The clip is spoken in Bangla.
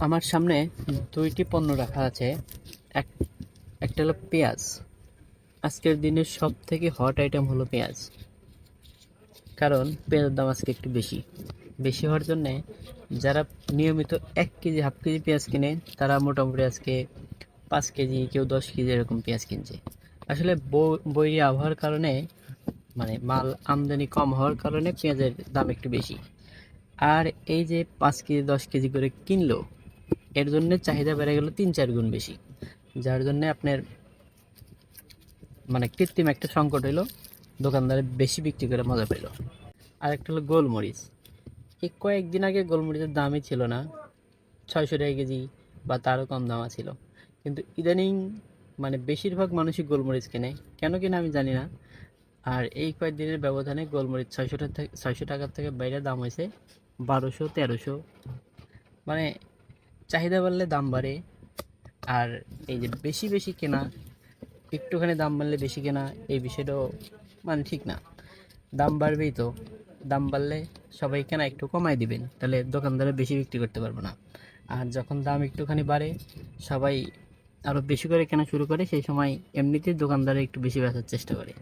আমার সামনে দুইটি পণ্য রাখা আছে। এক, একটা হলো পেঁয়াজ। আজকের দিনের সব থেকে হট আইটেম হলো পেঁয়াজ। কারণ পেঁয়াজের দাম আজকে একটু বেশি। বেশি হওয়ার জন্যে যারা নিয়মিত এক কেজি হাফ কেজি পেঁয়াজ কিনে, তারা মোটামুটি আজকে পাঁচ কেজি কেউ দশ কেজি এরকম পেঁয়াজ কিনছে। আসলে বৈরী আবহাওয়ার কারণে মানে মাল আমদানি কম হওয়ার কারণে পেঁয়াজের দাম একটু বেশি। আর এই যে পাঁচ কেজি, দশ কেজি করে কিনলো এর জন্য চাহিদা বেড়ে গেল তিন চার গুণ বেশি। যার জন্য আপনার মানে কৃত্রিম একটা সংকট হলো দোকানদারে বেশি বিক্রি করে মজা পেল আর একটা হলো গোলমরিচ। এই কয়েকদিন আগে গোলমরিচের দামই ছিল না, ছয়শো টাকা কেজি বা তারও কম দামা ছিল কিন্তু ইদানিং মানে বেশিরভাগ মানুষই গোলমরিচ কেনে। কেন কিনা আমি জানি না। আর এই কয়েকদিনের ব্যবধানে গোলমরিচ ছয়শো টাকা ছয়শো টাকার থেকে বাইরে দাম হয়েছে বারোশো, তেরোশো। মানে চাহিদা বাড়লে দাম বাড়ে। আর এই যে বেশি বেশি কেনা, একটুখানি দাম বাড়লে বেশি কেনা, এই বিষয়টাও মানে ঠিক না। দাম বাড়বেই তো। দাম বাড়লে সবাই কেনা একটু কমাই দিবেন, তাহলে দোকানদারে বেশি বিক্রি করতে পারব না। আর যখন দাম একটুখানি বাড়ে, সবাই আরও বেশি করে কেনা শুরু করে, সেই সময় এমনিতেই দোকানদারে একটু বেশি বেচার চেষ্টা করে।